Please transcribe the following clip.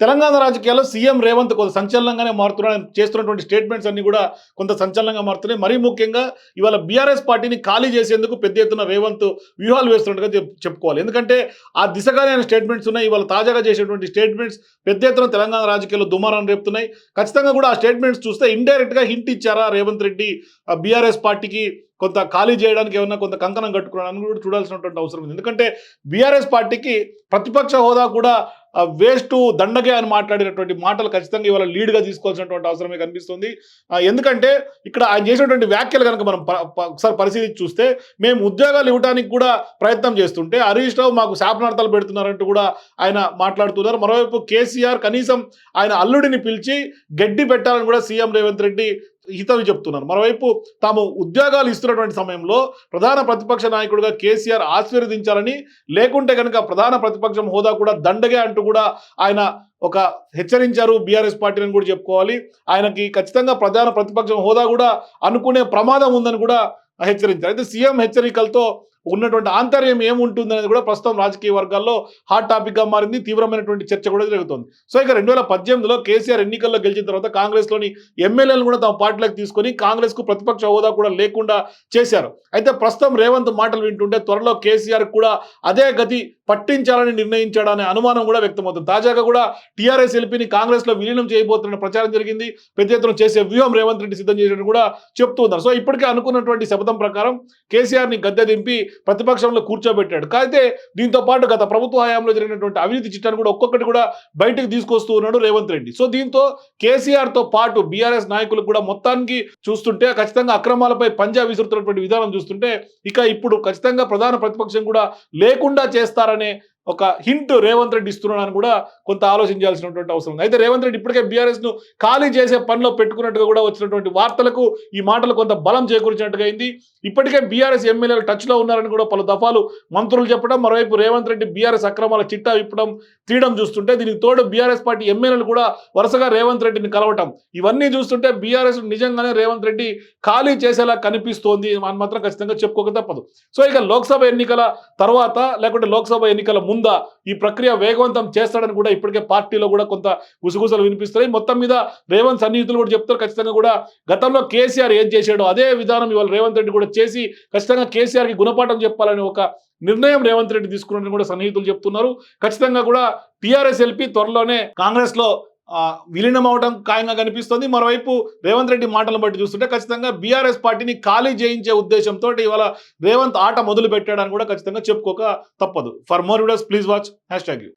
తెలంగాణ రాజకీయాల్లో సీఎం రేవంత్ కొంత సంచలనంగానే మారుతున్నాడు చేస్తున్నటువంటి స్టేట్మెంట్స్ అన్ని కూడా కొంత సంచలనంగా మారుతున్నాయి. మరీ ముఖ్యంగా ఇవాళ బీఆర్ఎస్ పార్టీని ఖాళీ చేసేందుకు పెద్ద ఎత్తున రేవంత్ వ్యూహాలు వేస్తున్నట్టుగా చెప్పుకోవాలి. ఎందుకంటే ఆ దిశగానే ఆయన స్టేట్మెంట్స్ ఉన్నాయి. ఇవాళ తాజాగా చేసేటువంటి స్టేట్మెంట్స్ పెద్ద ఎత్తున తెలంగాణ రాజకీయాల్లో దుమారాన్ని రేపుతున్నాయి. ఖచ్చితంగా కూడా ఆ స్టేట్మెంట్స్ చూస్తే ఇండైరెక్ట్గా హింట్ ఇచ్చారా రేవంత్ రెడ్డి? బీఆర్ఎస్ పార్టీకి కొంత ఖాళీ చేయడానికి ఏమన్నా కొంత కంకణం కట్టుకోవడానికి కూడా చూడాల్సినటువంటి అవసరం ఉంది. ఎందుకంటే బీఆర్ఎస్ పార్టీకి ప్రతిపక్ష హోదా కూడా వేస్ట్ దండగే అని మాట్లాడినటువంటి మాటలు ఖచ్చితంగా ఇవాళ లీడ్గా తీసుకోవాల్సినటువంటి అవసరమే కనిపిస్తుంది ఎందుకంటే ఇక్కడ ఆయన చేసినటువంటి వ్యాఖ్యలు కనుక మనం ఒకసారి పరిశీలించి చూస్తే మేము ఉద్యోగాలు ఇవ్వడానికి కూడా ప్రయత్నం చేస్తుంటే హరీష్ రావు మాకు శాపనార్థాలు పెడుతున్నారంటూ కూడా ఆయన మాట్లాడుతున్నారు. మరోవైపు కేసీఆర్ కనీసం ఆయన అల్లుడిని పిలిచి గడ్డి పెట్టాలని కూడా సీఎం రేవంత్ రెడ్డి హితవి చెప్తున్నారు మరోవైపు తాము ఉద్యోగాలు ఇస్తున్నటువంటి సమయంలో ప్రధాన ప్రతిపక్ష నాయకుడిగా కేసీఆర్ ఆశీర్వదించాలని లేకుంటే కనుక ప్రధాన ప్రతిపక్షం హోదా కూడా దండగే అంటూ కూడా ఆయన ఒక హెచ్చరించారు. బీఆర్ఎస్ పార్టీని కూడా చెప్పుకోవాలి. ఆయనకి ఖచ్చితంగా ప్రధాన ప్రతిపక్షం హోదా కూడా అనుకునే ప్రమాదం ఉందని కూడా హెచ్చరించారు. అయితే సీఎం హెచ్చరికలతో ఉన్నటువంటి ఆంతర్యం ఏముంటుందనేది కూడా ప్రస్తుతం రాజకీయ వర్గాల్లో హాట్ టాపిక్గా మారింది. తీవ్రమైనటువంటి చర్చ కూడా జరుగుతుంది. సో ఇక రెండు వేల పద్దెనిమిదిలో కేసీఆర్ ఎన్నికల్లో గెలిచిన తర్వాత కాంగ్రెస్లోని ఎమ్మెల్యేలను కూడా తమ పార్టీలోకి తీసుకొని కాంగ్రెస్కు ప్రతిపక్ష హోదా కూడా లేకుండా చేశారు. అయితే ప్రస్తుతం రేవంత్ మాటలు వింటుంటే త్వరలో కేసీఆర్ కూడా అదే గతి పట్టించాలని నిర్ణయించాడనే అనుమానం కూడా వ్యక్తమవుతుంది. తాజాగా కూడా టీఆర్ఎస్ ఎల్పీని కాంగ్రెస్లో విలీనం చేయబోతున్న ప్రచారం జరిగింది. పెద్ద ఎత్తున చేసే వ్యూహం రేవంత్ రెడ్డి సిద్ధం చేసినట్టు కూడా చెప్తూ ఉన్నారు. సో ఇప్పటికే అనుకున్నటువంటి శబ్దం ప్రకారం కేసీఆర్ని గద్దె దింపి ప్రతిపక్షంలో కూర్చోబెట్టాడు. అయితే దీంతో పాటు గత ప్రభుత్వ హయాంలో జరిగినటువంటి అవినీతి చిట్టాన్ని కూడా ఒక్కొక్కటి కూడా బయటకు తీసుకొస్తూ ఉన్నాడు రేవంత్ రెడ్డి. సో దీంతో కేసీఆర్తో పాటు బీఆర్ఎస్ నాయకులకు కూడా మొత్తానికి చూస్తుంటే ఖచ్చితంగా అక్రమాలపై పంజా విసురుతున్నటువంటి విధానం చూస్తుంటే ఇక ఇప్పుడు ఖచ్చితంగా ప్రధాన ప్రతిపక్షం కూడా లేకుండా చేస్తారనే ఒక హింట్ రేవంత్ రెడ్డి ఇస్తున్నాడని కూడా కొంత ఆలోచించాల్సినటువంటి అవసరం ఉంది. అయితే రేవంత్ రెడ్డి ఇప్పటికే బీఆర్ఎస్ను ఖాళీ చేసే పనిలో పెట్టుకున్నట్టుగా కూడా వచ్చినటువంటి వార్తలకు ఈ మాటలు కొంత బలం చేకూర్చినట్టుగా అయింది. ఇప్పటికే బీఆర్ఎస్ ఎమ్మెల్యేలు టచ్లో ఉన్నారని కూడా పలు దఫాలు మంత్రులు చెప్పడం మరోవైపు రేవంత్ రెడ్డి బీఆర్ఎస్ అక్రమాల చిట్టా విప్పడం తీయడం చూస్తుంటే దీనికి తోడు బీఆర్ఎస్ పార్టీ ఎమ్మెల్యేలు కూడా వరుసగా రేవంత్ రెడ్డిని కలవటం. ఇవన్నీ చూస్తుంటే బీఆర్ఎస్ నిజంగానే రేవంత్ రెడ్డి ఖాళీ చేసేలా కనిపిస్తోంది అని మాత్రం ఖచ్చితంగా చెప్పుకోక తప్పదు. సో ఇక లోక్సభ ఎన్నికల తర్వాత లేకుంటే లోక్సభ ఎన్నికల ముందు ఈ ప్రక్రియ వేగవంతం చేస్తాడని కూడా ఇప్పటికే పార్టీలో కూడా కొంత గుసగుసలు వినిపిస్తున్నాయి. మొత్తం మీద రేవంత్ సన్నిహితులు కూడా చెప్తారు. ఖచ్చితంగా కూడా గతంలో కేసీఆర్ ఏం చేశాడో అదే విధానం ఇవాళ రేవంత్ రెడ్డి కూడా చేసి ఖచ్చితంగా కేసీఆర్కి గుణపాఠం చెప్పాలని ఒక నిర్ణయం రేవంత్ రెడ్డి తీసుకున్నారని కూడా సన్నిహితులు చెప్తున్నారు. ఖచ్చితంగా కూడా టీఆర్ఎస్ ఎల్పీ త్వరలోనే కాంగ్రెస్లో విలీనం అవడం ఖాయంగా కనిపిస్తుంది. మరోవైపు రేవంత్ రెడ్డి మాటలను బట్టి చూస్తుంటే ఖచ్చితంగా బీఆర్ఎస్ పార్టీని ఖాళీ చేయించే ఉద్దేశంతో ఇవాళ రేవంత్ ఆట మొదలు పెట్టాడని కూడా ఖచ్చితంగా చెప్పుకోక తప్పదు. For more videos please watch hashtag you